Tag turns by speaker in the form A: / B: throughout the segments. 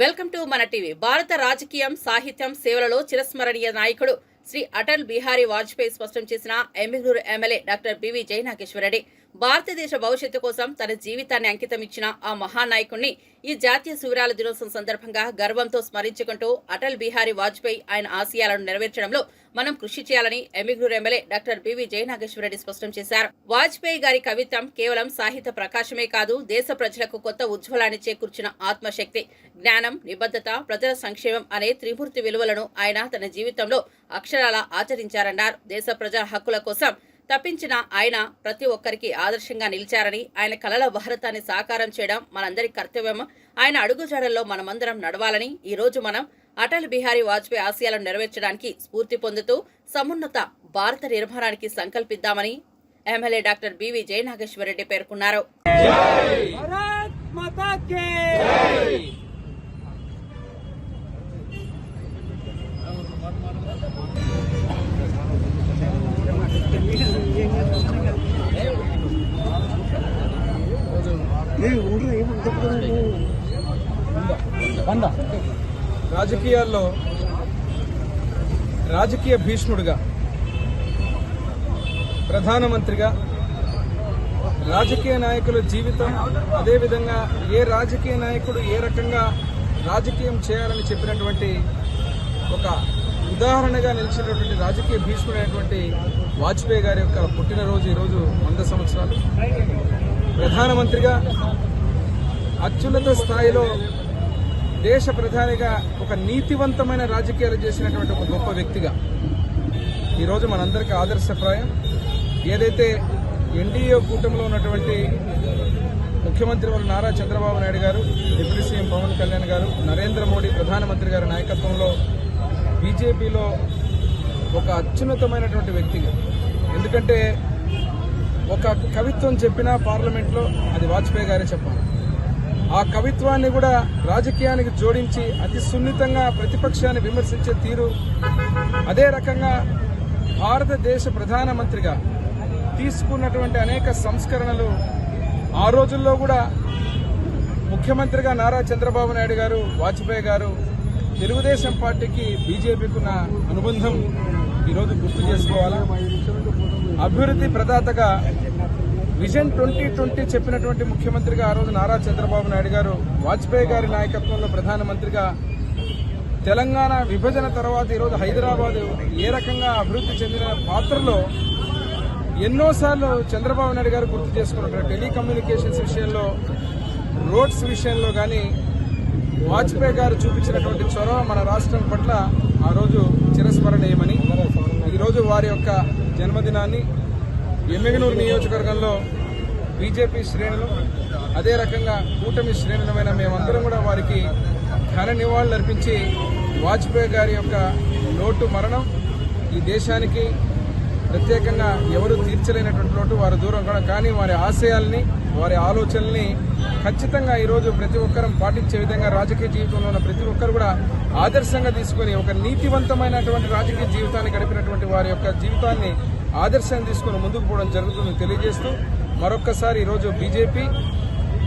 A: Welcome to మన TV. భారత రాజకీయం సాహిత్యం సేవలలో చిరస్మరణీయ నాయకుడు శ్రీ అటల్ బిహారీ వాజ్పేయి స్పష్టం చేసిన Yemmiganur MLA doctor BV Jayanageswarareddy. భారతదేశ భవిష్యత్తు కోసం తన జీవితాన్ని అంకితం ఇచ్చిన ఆ మహానాయకుణ్ణి ఈ జాతీయ శివరాల దినోత్సవం సందర్భంగా గర్వంతో స్మరించుకుంటూ అటల్ బిహారీ వాజ్పేయి ఆయన ఆశయాలను నెరవేర్చడంలో మనం కృషి చేయాలని Yemmiganur MLA doctor BV Jayanageswarareddy స్పష్టం చేశారు. వాజ్పేయి గారి కవిత్వం కేవలం సాహిత్య ప్రకాశమే కాదు దేశ ప్రజలకు కొత్త ఉజ్వలాన్ని చేకూర్చిన ఆత్మశక్తి జ్ఞానం నిబద్ధత ప్రజల సంక్షేమం అనే త్రిమూర్తి విలువలను ఆయన తన జీవితంలో అక్షరాల ఆచరించారన్నారు. దేశ ప్రజా హక్కుల కోసం తప్పించిన ఆయన ప్రతి ఒక్కరికి ఆదర్శంగా నిలిచారని ఆయన కలల భారతాన్ని సాకారం చేయడం మనందరి కర్తవ్యం. ఆయన అడుగుజాడల్లో మనమందరం నడవాలని ఈ రోజు మనం అటల్ బిహారీ వాజ్పేయి ఆశయాలను నెరవేర్చడానికి స్ఫూర్తి పొందుతూ సమున్నత భారత నిర్మాణానికి సంకల్పిద్దామని ఎమ్మెల్యే డాక్టర్ బివి జయనాగేశ్వరరెడ్డి పేర్కొన్నారు.
B: రాజకీయాల్లో రాజకీయ భీష్ముడిగా ప్రధానమంత్రిగా రాజకీయ నాయకుల జీవితం అదేవిధంగా ఏ రాజకీయ నాయకుడు ఏ రకంగా రాజకీయం చేయాలని చెప్పినటువంటి ఒక ఉదాహరణగా నిలిచినటువంటి రాజకీయ భీష్ముడైనటువంటి వాజ్పేయి గారి యొక్క పుట్టినరోజు ఈరోజు వంద సంవత్సరాలు. ప్రధానమంత్రిగా అత్యున్నత స్థాయిలో దేశ ప్రధానిగా ఒక నీతివంతమైన రాజకీయాలు చేసినటువంటి ఒక గొప్ప వ్యక్తిగా. ఈరోజు మనందరికీ ఆదర్శప్రాయం. ఏదైతే ఎన్డీఏ కూటమిలో ఉన్నటువంటి ముఖ్యమంత్రి వారు నారా చంద్రబాబు నాయుడు గారు డిప్యూటీ సీఎం పవన్ కళ్యాణ్ గారు నరేంద్ర మోడీ ప్రధానమంత్రి గారి నాయకత్వంలో బీజేపీలో ఒక అత్యున్నతమైనటువంటి వ్యక్తిగా. ఎందుకంటే ఒక కవిత్వం చెప్పినా పార్లమెంట్లో అది వాజ్పేయి గారే చెప్పాలి. ఆ కవిత్వాన్ని కూడా రాజకీయానికి జోడించి అతి సున్నితంగా ప్రతిపక్షాన్ని విమర్శించే తీరు అదే రకంగా భారతదేశ ప్రధానమంత్రిగా తీసుకున్నటువంటి అనేక సంస్కరణలు ఆ రోజుల్లో కూడా ముఖ్యమంత్రిగా నారా చంద్రబాబు నాయుడు గారు వాజ్పేయి గారు తెలుగుదేశం పార్టీకి బీజేపీకి ఉన్న అనుబంధం ఈరోజు గుర్తు చేసుకోవాలా? అభివృద్ధి ప్రదాతగా విజన్ ట్వంటీ ట్వంటీ చెప్పినటువంటి ముఖ్యమంత్రిగా ఆ రోజు నారా చంద్రబాబు నాయుడు గారు వాజ్పేయి గారి నాయకత్వంలో ప్రధానమంత్రిగా తెలంగాణ విభజన తర్వాత ఈరోజు హైదరాబాద్ ఏ రకంగా అభివృద్ధి చెందిన పాత్రలో ఎన్నోసార్లు చంద్రబాబు నాయుడు గారు గుర్తు చేసుకున్నారు టెలికమ్యూనికేషన్స్ విషయంలో రోడ్స్ విషయంలో కానీ వాజ్పేయి గారు చూపించినటువంటి చొరవ మన రాష్ట్రం పట్ల ఆ రోజు చిరస్మరణీయమని. ఈరోజు వారి యొక్క జన్మదినాన్ని ఎమ్మిగనూరు నియోజకవర్గంలో బీజేపీ శ్రేణులు అదే రకంగా కూటమి శ్రేణులమైన మేమందరం కూడా వారికి ఘన నివాళులు అర్పించి వాజ్పేయి గారి యొక్క లోటు మరణం ఈ దేశానికి ప్రత్యేకంగా ఎవరు తీర్చలేనటువంటి లోటు వారి దూరం కూడా కానీ వారి ఆశయాల్ని వారి ఆలోచనల్ని ఖచ్చితంగా ఈరోజు ప్రతి ఒక్కరం పాటించే విధంగా రాజకీయ జీవితంలో ఉన్న ప్రతి ఒక్కరు కూడా ఆదర్శంగా తీసుకొని ఒక నీతివంతమైనటువంటి రాజకీయ జీవితాన్ని గడిపినటువంటి వారి యొక్క జీవితాన్ని ఆదర్శంగా తీసుకొని ముందుకు పోవడం జరుగుతుందని తెలియజేస్తూ మరొక్కసారి ఈరోజు బీజేపీ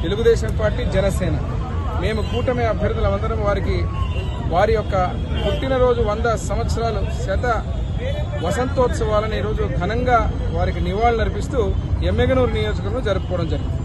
B: తెలుగుదేశం పార్టీ జనసేన. మేము కూటమి అభ్యర్థులందరం వారికి వారి యొక్క పుట్టినరోజు వంద సంవత్సరాలు శత వసంతోత్సవాలను ఈరోజు ఘనంగా వారికి నివాళులర్పిస్తూ ఎమ్మెగనూరు నియోజకవర్గంలో జరుపుకోవడం జరిగింది.